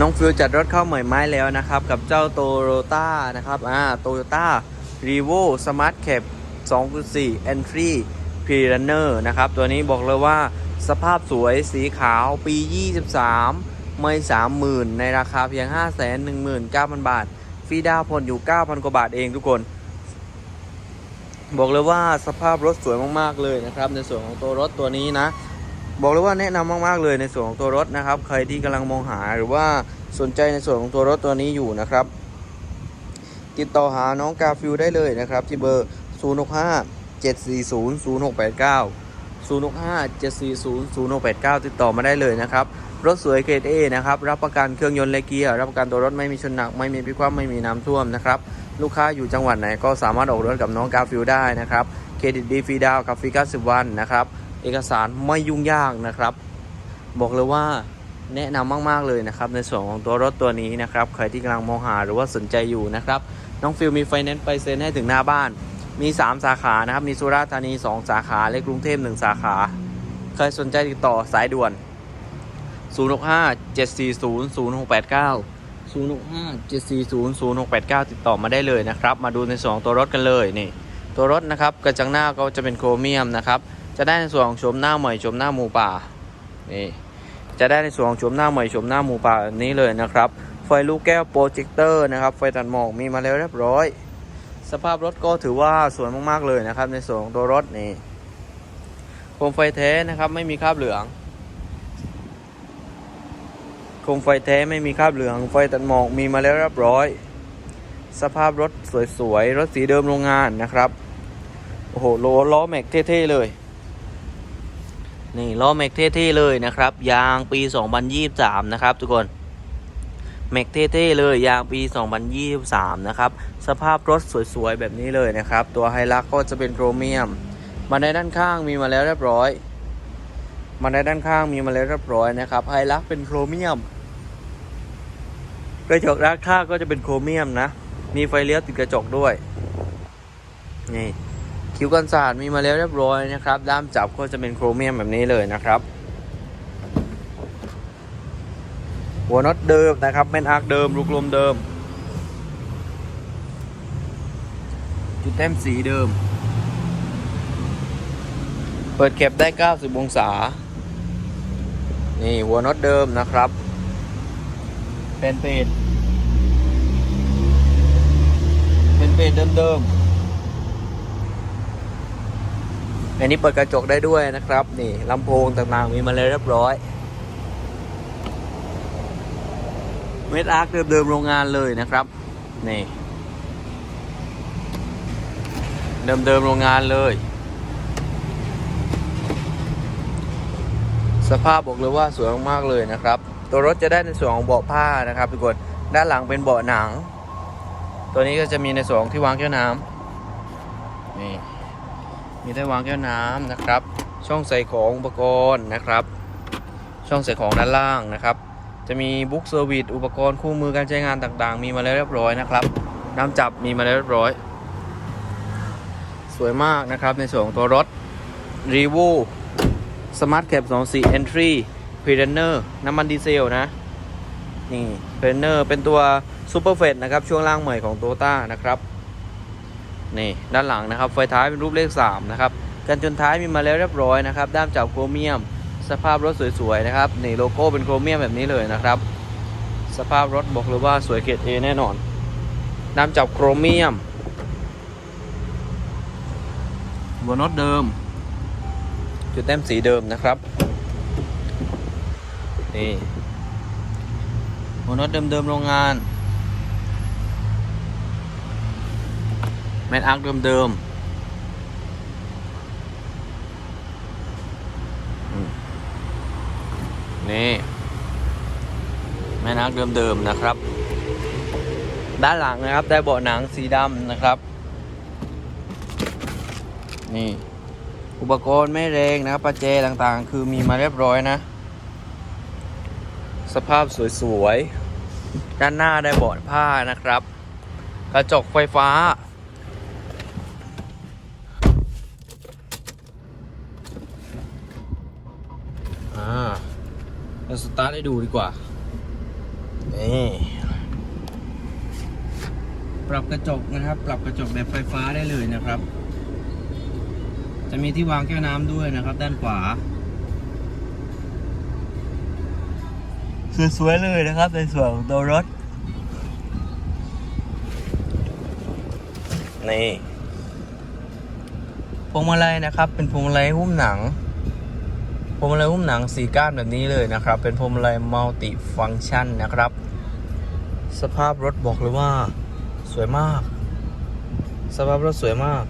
น้องฟิวจัดรถเข้าใหม่ไม้แล้วนะครับ กับเจ้าโตโยต้านะครับอ่าโตโยต้ารีโวสมาร์ทแคป2.4 Entry p r e r u n n e r นะครับ ตัวนี้บอกเลยว่าสภาพสวยสีขาวปี 23 ไม่ 30,000 ในราคาเพียง 519,000 บาท ฟรีดาวน์ผ่อนอยู่ 9,000 กว่าบาทเองทุกคน บอกเลยว่าสภาพรถสวยมาก ๆ เลยนะครับ ในส่วนของตัวรถตัวนี้นะ บอกเลยว่าแนะนำมากๆเลยในส่วนของตัวรถนะครับ ใครที่กำลังมองหาหรือว่าสนใจในส่วนของตัวรถตัวนี้อยู่นะครับ ติดต่อหาน้องกาฟิวได้เลยนะครับ ที่เบอร์ 065 740 0689 065 740 0689 ติดต่อมาได้เลยนะครับ รถสวยเกรด A นะครับ รับประกันเครื่องยนต์และเกียร์ รับประกันตัวรถไม่มีชนหนัก ไม่มีพิกคว่ำไม่มีน้ำท่วมนะครับ ลูกค้าอยู่จังหวัดไหนก็สามารถออกรถกับน้องกาฟิวได้นะครับ เครดิตดีฟรีดาวกับฟรี90วันนะครับ เอกสารไม่ยุ่งยากนะครับ บอกเลยว่าแนะนำมาก ๆ เลยนะครับ ในส่วนของตัวรถตัวนี้นะครับ ใครที่กำลังมองหาหรือว่าสนใจอยู่นะครับ น้องฟิลมีไฟแนนซ์ไปเซ็นให้ถึงหน้าบ้าน มี 3 สาขานะครับ มีสุราษฎร์ธานี 2 สาขาและกรุงเทพ1สาขา ใครสนใจติดต่อสายด่วน 065 740 0689 065 740 0689 ติดต่อมาได้เลยนะครับ มาดูในส่วนของตัวรถกันเลยนี่ ตัวรถนะครับกระจังหน้าก็จะเป็นโครเมียมนะครับ จะได้ในส่วนของชมหน้าใหม่ชมหน้าหมูป่านี่จะได้ในส่วนของชมหน้าใหม่ชมหน้าหมูป่าแบบนี้เลยนะครับ ไฟลูกแก้วโปรเจคเตอร์นะครับไฟตัดหมอกมีมาแล้วเรียบร้อย สภาพรถก็ถือว่าสวยมากๆเลยนะครับ ในส่วนของตัวรถนี่โคมไฟแท้นะครับไม่มีคราบเหลืองโคมไฟแท้ไม่มีคราบเหลือง ไฟตัดหมอกมีมาแล้วเรียบร้อย สภาพรถสวยๆรถสีเดิมโรงงานนะครับโอ้โหล้อล้อแม็กเท่ๆเลย นี่ล้อแม็กเท่ๆเลยนะครับยางปี 2023 นะครับ ทุกคนแม็กเท่ๆเลยยางปี 2023 นะครับ สภาพรถสวยๆ แบบนี้เลยนะครับ ตัวไฮลักก็จะเป็นโครเมียมมาในด้านข้างมีมาแล้วเรียบร้อยมาในด้านข้างมีมาแล้วเรียบร้อยนะครับไฮลักเป็นโครเมียมกระจกด้านข้างก็จะเป็นโครเมียมนะ มีไฟเลี้ยวติดกระจกด้วยนี่ คิ้วกันศาสตร์มีมาแล้วเรียบร้อยนะครับ ด้ามจับก็จะเป็นโครเมียมแบบนี้เลยนะครับ หัวน็อตเดิมนะครับแม่นอาร์คเดิมลูกลมเดิม จุดแต้มสีเดิม เปิดเก็บได้ 90 องศา นี่หัวน็อตเดิมนะครับ เป็นเป็ดเป็นเป็ดเดิมๆ อันนี้เปิดกระจกได้ด้วยนะครับนี่ลำโพงต่างๆมีมาเลยเรียบร้อยเมดอาร์คเดิมๆโรงงานเลยนะครับนี่เดิมๆโรงงานเลย สภาพบอกเลยว่าสวยมากๆเลยนะครับ ตัวรถจะได้ในส่วนของเบาะผ้านะครับทุกคนด้านหลังเป็นเบาะหนัง ตัวนี้ก็จะมีในส่วนที่วางแก้วน้ำนี่ มีที่วางแก้วน้ำนะครับ ช่องใส่ของอุปกรณ์นะครับ ช่องใส่ของด้านล่างนะครับ จะมีบุ๊กเซอร์วิสอุปกรณ์คู่มือการใช้งานต่างๆ มีมาแล้วเรียบร้อยนะครับ น้ำจับมีมาแล้วเรียบร้อย สวยมากนะครับในส่วนของตัวรถ r e v o Smart Cap 24 Entry p r e d e n e r น้ำมันดีเซลนะ นี่ p r e d e n e r เป็นตัว Super f e t นะครับ ช่วงล่างใหม่ของ t o y o t a นะครับ นี่ด้านหลังนะครับไฟท้ายเป็นรูปเลข 3 นะครับกันชนท้ายมีมาแล้วเรียบร้อยนะครับด้ามจับโครเมียม สภาพรถสวยๆนะครับนี่โลโก้เป็นโครเมียมแบบนี้เลยนะครับ สภาพรถบอกเลยว่าสวยเกรดเอแน่นอน ด้ามจับโครเมียมหัวน็อตเดิม จุดแต้มสีเดิมนะครับนี่หัวน็อตเดิมๆโรงงาน แมนอาร์คเดิมๆอืมนี่แม่นักเดิมๆนะครับ ด้านหลังนะครับได้เบาะหนังสีดำนะครับ นี่อุปกรณ์ไม่แรงนะครับประแจต่างๆ คือมีมาเรียบร้อยนะ สภาพสวยๆ ด้านหน้าได้เบาะผ้านะครับ กระจกไฟฟ้า เราสตาร์ทให้ดูดีกว่า นี่ ปรับกระจกนะครับ ปรับกระจกแบบไฟฟ้าได้เลยนะครับ จะมีที่วางแก้วน้ำด้วยนะครับ ด้านขวา สวยๆเลยนะครับในส่วนของตัวรถ นี่พวงมาลัยนะครับ เป็นพวงมาลัยหุ้มหนัง พวงมาลัยหุ้มหนังสีก้านแบบนี้เลยนะครับ เป็นพวงมาลัยมัลติฟังชันนะครับ สภาพรถบอกเลยว่าสวยมาก สภาพรถสวยมาก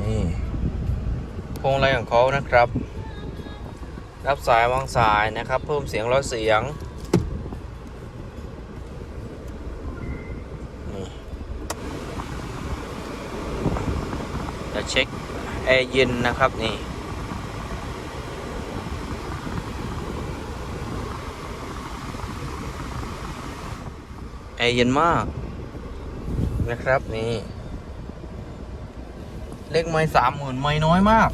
นี่พวงมาลัยของเขานะครับ รับสายวางสายนะครับ เพิ่มเสียงร้อยเสียง นี่จะ เช็คแอร์เย็นนะครับนี่แอร์เย็นมากนะครับนี่เลขไม้สามหมื่นไม้น้อยมาก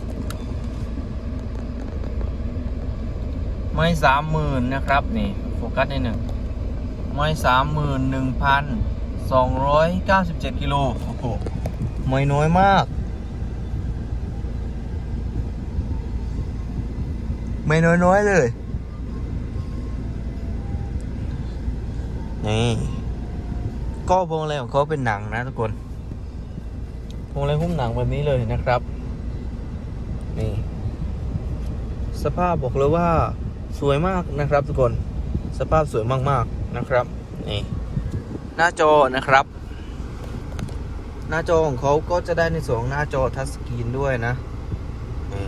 ไม่สามหมื่นนะครับนี่โฟกัสในหนึ่งไม่สามหมื่นหนึ่งพันสองร้อยเก้าสิบเจ็ดกิโลโอ้โหไม่น้อยมาก ไม่น้อยน้อย ๆ เลย นี่ ก็พวงอะไรของเขาเป็นหนังนะทุกคนพวงอะไรหุ้มหนังแบบนี้เลยนะครับ นี่ สภาพบอกเลยว่าสวยมากนะครับทุกคน สภาพสวยมากๆนะครับ นี่ หน้าจอนะครับ หน้าจอของเขาก็จะได้ในส่วนของหน้าจอทัชสกรีนด้วยนะนี่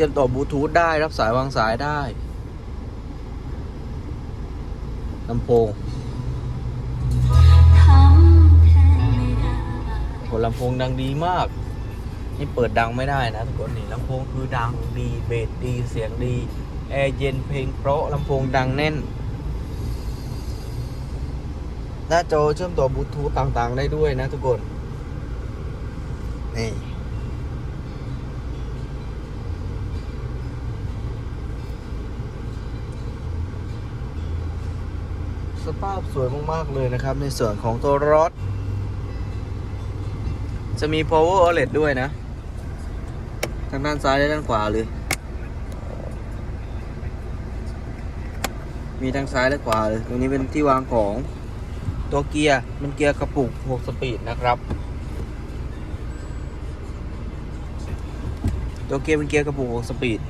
เชื่อมต่อบลูทูธได้รับสายวางสายได้ลำโพงผลลำโพงดังดีมาก นี่เปิดดังไม่ได้นะทุกคนนี่ลำโพงคือดังดีเบสดีเสียงดี แอร์เย็นเพลงเพราะลำโพงดังแน่น หน้าจอเชื่อมต่อบลูทูธต่างๆ ได้ด้วยนะทุกคน นี่ สภาพสวยมาก ๆ เลยนะครับ ในส่วนของตัวรถ จะมี power OLED ด้วยนะ ทางด้านซ้ายและด้านขวาเลย มีทั้งซ้ายและขวาเลยตรงนี้เป็นที่วางของตัวเกียร์เป็นเกียร์กระปุก 6 สปีดนะครับ ตัวเกียร์เป็นเกียร์กระปุก 6 สปีด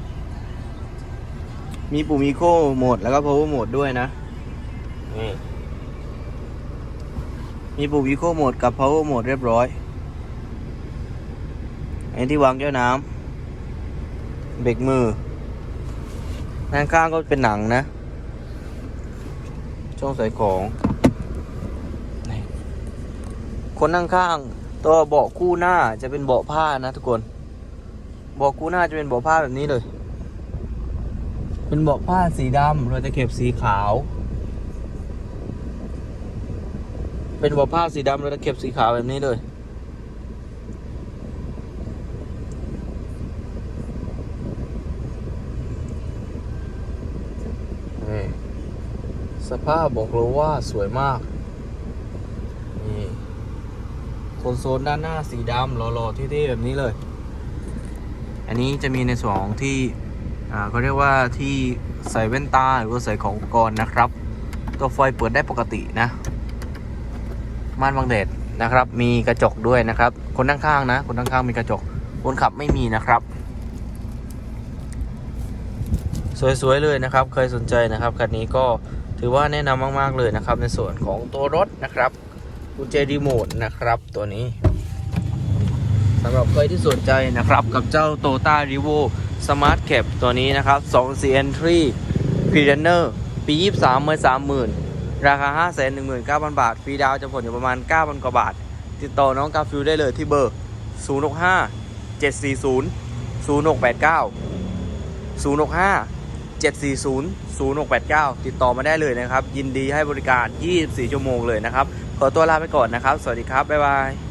มีปุ่มอีโคโหมดแล้วก็ power โหมดด้วยนะ นี่มีปุ่มอีโคโหมดกับ power โหมดเรียบร้อย อันนี้ที่วางแก้วน้ำเบรกมือด้านข้างก็เป็นหนังนะ ช่องใส่ของคนนั่งข้างตัวเบาะคู่หน้าจะเป็นเบาะผ้านะทุกคนเบาะคู่หน้าจะเป็นเบาะผ้าแบบนี้เลย เป็นเบาะผ้าสีดำเราจะเก็บสีขาว เป็นเบาะผ้าสีดำเราจะเก็บสีขาวแบบนี้เลยนี่สภาพบอกเลยว่าสวยมาก นี่โซนโซนด้านหน้าสีดำหล่อๆเท่ๆแบบนี้เลย อันนี้จะมีในส่วนของที่เขาเรียกว่าที่ใส่แว่นตาหรือว่าใส่ของอุปกรณ์นะครับ ตัวไฟเปิดได้ปกตินะ ม่านบังแดดนะครับ มีกระจกด้วยนะครับ คนข้างๆนะคนข้างๆมีกระจก คนขับไม่มีนะครับ สวยๆเลยนะครับ เคยสนใจนะครับคันนี้ก็ถือว่าแนะนำมากๆเลยนะครับ ในส่วนของตัวรถนะครับกุญแจรีโมทนะครับ ตัวนี้สำหรับใครที่สนใจนะครับกับเจ้า t o y o t a r e v o Smart Cap ตัวนี้นะครับ2 c Entry p r e r u n n e r ปี 23เมื่อ30,000 ราคา 519,000 บาท ฟรีดาวจะผลอยู่ประมาณ 9,000 กว่าบาท ติดต่อน้องกาฟิวได้เลยที่เบอร์ 065 740 0689 065 740 0689 ติดต่อมาได้เลยนะครับ ยินดีให้บริการ 24 ชั่วโมงเลยนะครับ ขอตัวลาไปก่อนนะครับ สวัสดีครับ บ๊ายบาย